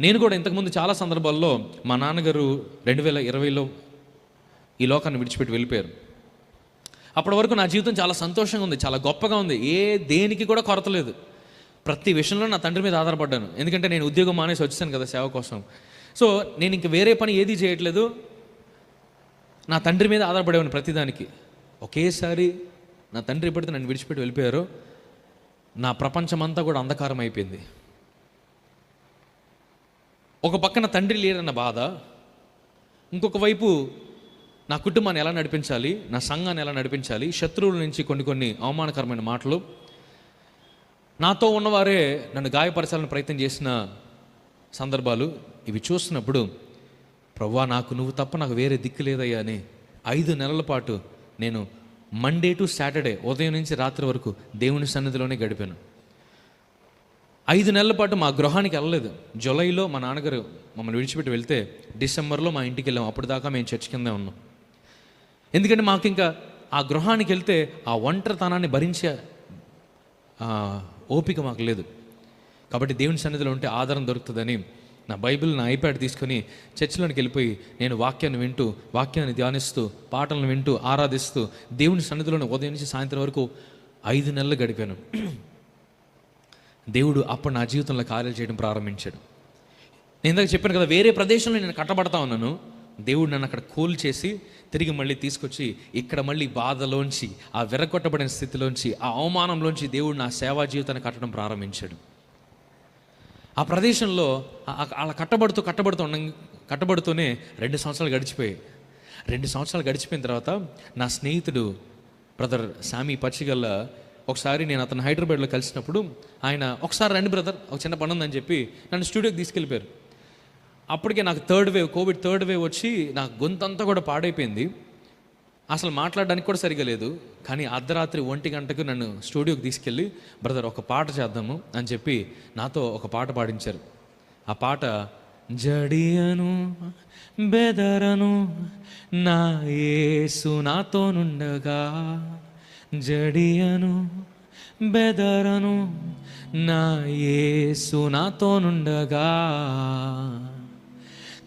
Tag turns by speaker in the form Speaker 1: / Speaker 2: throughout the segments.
Speaker 1: నేను కూడా ఇంతకుముందు చాలా సందర్భాల్లో మా నాన్నగారు రెండు వేల ఇరవైలో ఈ లోకాన్ని విడిచిపెట్టి వెళ్ళిపోయారు. అప్పటి వరకు నా జీవితం చాలా సంతోషంగా ఉంది చాలా గొప్పగా ఉంది. ఏ దేనికి కూడా కొరత లేదు. ప్రతి విషయంలో నా తండ్రి మీద ఆధారపడ్డాను. ఎందుకంటే నేను ఉద్యోగం మానేసి వచ్చాను కదా సేవ కోసం. సో నేను ఇంక వేరే పని ఏది చేయట్లేదు. నా తండ్రి మీద ఆధారపడేవాడిని ప్రతిదానికి. ఒకేసారి నా తండ్రి ఎప్పుడైతే నన్ను విడిచిపెట్టి వెళ్ళిపోయారో. నా ప్రపంచమంతా కూడా అంధకారం అయిపోయింది. ఒక పక్కన తండ్రి లేరన్న బాధ ఇంకొక వైపు నా కుటుంబాన్ని ఎలా నడిపించాలి నా సంఘాన్ని ఎలా నడిపించాలి శత్రువుల నుంచి కొన్ని కొన్ని అవమానకరమైన మాటలు. నాతో ఉన్నవారే నన్ను గాయపరచాలని ప్రయత్నం చేసిన సందర్భాలు ఇవి చూసినప్పుడు ప్రవ్వా నాకు నువ్వు తప్ప నాకు వేరే దిక్కు లేదయ్యా అని ఐదు నెలల పాటు నేను మండే టు సాటర్డే ఉదయం నుంచి రాత్రి వరకు దేవుని సన్నిధిలోనే గడిపాను. ఐదు నెలల పాటు మా గృహానికి వెళ్ళలేదు. జూలైలో మా నాన్నగారు మమ్మల్ని విడిచిపెట్టి వెళ్తే డిసెంబర్లో మా ఇంటికి వెళ్ళాం అప్పుడు దాకా మేము చర్చ్ కిందే ఉన్నాం. ఎందుకంటే మాకు ఇంకా ఆ గృహానికి వెళ్తే ఆ ఒంటరితనాన్ని భరించే ఓపిక మాకు లేదు. కాబట్టి దేవుని సన్నిధిలో ఉంటే ఆధారం దొరుకుతుందని నా బైబిల్ నా ఐప్యాడ్ తీసుకొని చర్చిలోనికి వెళ్ళిపోయి నేను వాక్యాన్ని వింటూ వాక్యాన్ని ధ్యానిస్తూ పాటలను వింటూ ఆరాధిస్తూ దేవుని సన్నిధిలోని ఉదయం నుంచి సాయంత్రం వరకు ఐదు నెలలు గడిపాను. దేవుడు అప్పుడు నా జీవితంలో కార్యాలు చేయడం ప్రారంభించాడు. నేను ఇందాక చెప్పాను కదా వేరే ప్రదేశంలో నేను కట్టబడతా ఉన్నాను. దేవుడు నన్ను అక్కడ కూల్ చేసి తిరిగి మళ్ళీ తీసుకొచ్చి ఇక్కడ మళ్ళీ బాధలోంచి ఆ విరగొట్టబడిన స్థితిలోంచి ఆ అవమానంలోంచి దేవుడు నా సేవా జీవితాన్ని కట్టడం ప్రారంభించాడు. ఆ ప్రదేశంలో అలా కట్టబడుతూ కట్టబడుతూ ఉండ కట్టబడుతూనే రెండు సంవత్సరాలు గడిచిపోయాయి. రెండు సంవత్సరాలు గడిచిపోయిన తర్వాత నా స్నేహితుడు బ్రదర్ సామి పచ్చిగల్ల ఒకసారి నేను అతను హైదరాబాద్లో కలిసినప్పుడు ఆయన ఒకసారి రండి బ్రదర్ ఒక చిన్న పని ఉందని చెప్పి నన్ను స్టూడియోకి తీసుకెళ్ళిపోయారు. అప్పటికే నాకు third wave covid third wave వచ్చి నాకు గొంతంతా కూడా పాడైపోయింది. అసలు మాట్లాడడానికి కూడా సరిగా లేదు కానీ అర్ధరాత్రి ఒంటి గంటకు నన్ను స్టూడియోకి తీసుకెళ్ళి బ్రదర్ ఒక పాట చేద్దాము అని చెప్పి నాతో ఒక పాట పాడించారు. ఆ పాట జడియను బెదరను నా యేసు నాతోనుండగా జడియను బెదరను నా యేసు నాతోనుండగా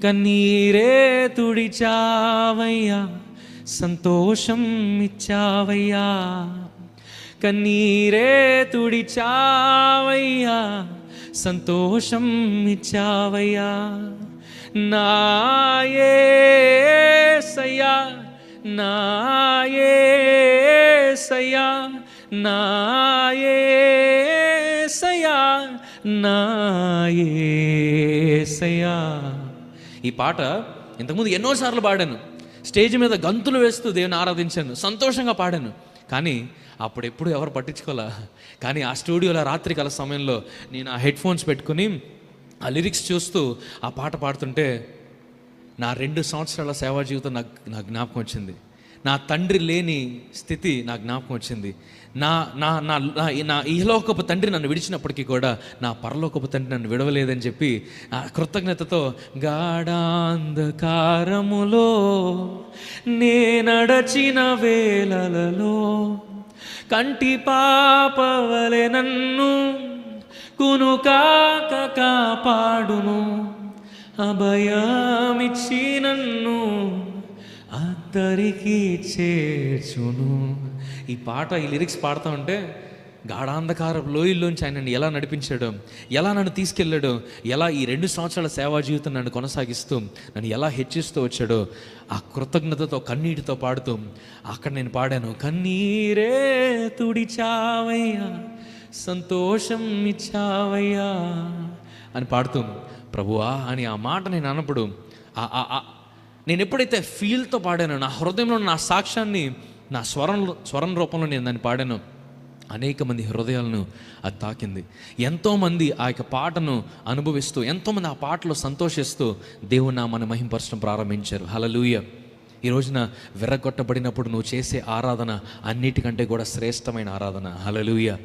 Speaker 1: కన్నీరే తుడిచావయ్యా సంతోషం ఇచ్చావయ్యా. కన్నీరే తుడిచావయ్యా సంతోషం ఇచ్చావయ్యా. నాయే సయ్యా నాయే నాయసయా నాయసయా ఈ పాట ఇంతకుముందు ఎన్నోసార్లు పాడాను. స్టేజ్ మీద గంతులు వేస్తూ దేవుని ఆరాధించాను. సంతోషంగా పాడాను. కానీ అప్పుడెప్పుడు ఎవరు పట్టించుకోలే? కానీ ఆ స్టూడియోలో రాత్రికాల సమయంలో నేను ఆ హెడ్ ఫోన్స్ పెట్టుకుని ఆ లిరిక్స్ చూస్తూ ఆ పాట పాడుతుంటే నా రెండు సంవత్సరాల సేవా జీవితం నాకు నా జ్ఞాపకం వచ్చింది. నా తండ్రి లేని స్థితి నా జ్ఞాపకం వచ్చింది. నా నా నా నా- నా ఇహలోకపు తండ్రి నన్ను విడిచినప్పటికీ కూడా నా పరలోకపు తండ్రి నన్ను విడవలేదని చెప్పి ఆ కృతజ్ఞతతో గాఢాంధకారములో నేనడచిన వేళలలో కంటి పాపవలె నన్ను కునుకాక కాపాడును. అభయమిచ్చి నన్ను అద్దరికి చేర్చును. ఈ పాట ఈ లిరిక్స్ పాడుతూ ఉంటే గాఢాంధకార లోయల్లోంచి ఆయన నన్ను ఎలా నడిపించాడు? ఎలా నన్ను తీసుకెళ్ళాడు? ఎలా ఈ రెండు సంవత్సరాల సేవా జీవితం నన్ను కొనసాగిస్తూ నన్ను ఎలా హెచ్చిస్తూ వచ్చాడో? ఆ కృతజ్ఞతతో కన్నీటితో పాడుతూ అక్కడ నేను పాడాను కన్నీరే తుడిచావయ్యా సంతోషం ఇచ్చావయ్యా అని పాడుతూ ప్రభువా అని ఆ మాట నేను అన్నప్పుడు ఆ- ఆ- ఆ- నేను ఎప్పుడైతే ఫీల్తో పాడానో నా హృదయంలో నా సాక్ష్యాన్ని నా స్వరం స్వరం రూపంలో నేను దాన్ని పాడాను అనేక మంది హృదయాలను అది తాకింది. ఎంతోమంది ఆ యొక్క పాటను అనుభవిస్తూ ఎంతోమంది ఆ పాటలో సంతోషిస్తూ దేవుని మన మహింపరచడం ప్రారంభించారు. హలలుయ ఈ రోజున విర్రగొట్టబడినప్పుడు నువ్వు చేసే ఆరాధన అన్నిటికంటే కూడా శ్రేష్టమైన ఆరాధన. హలలుయ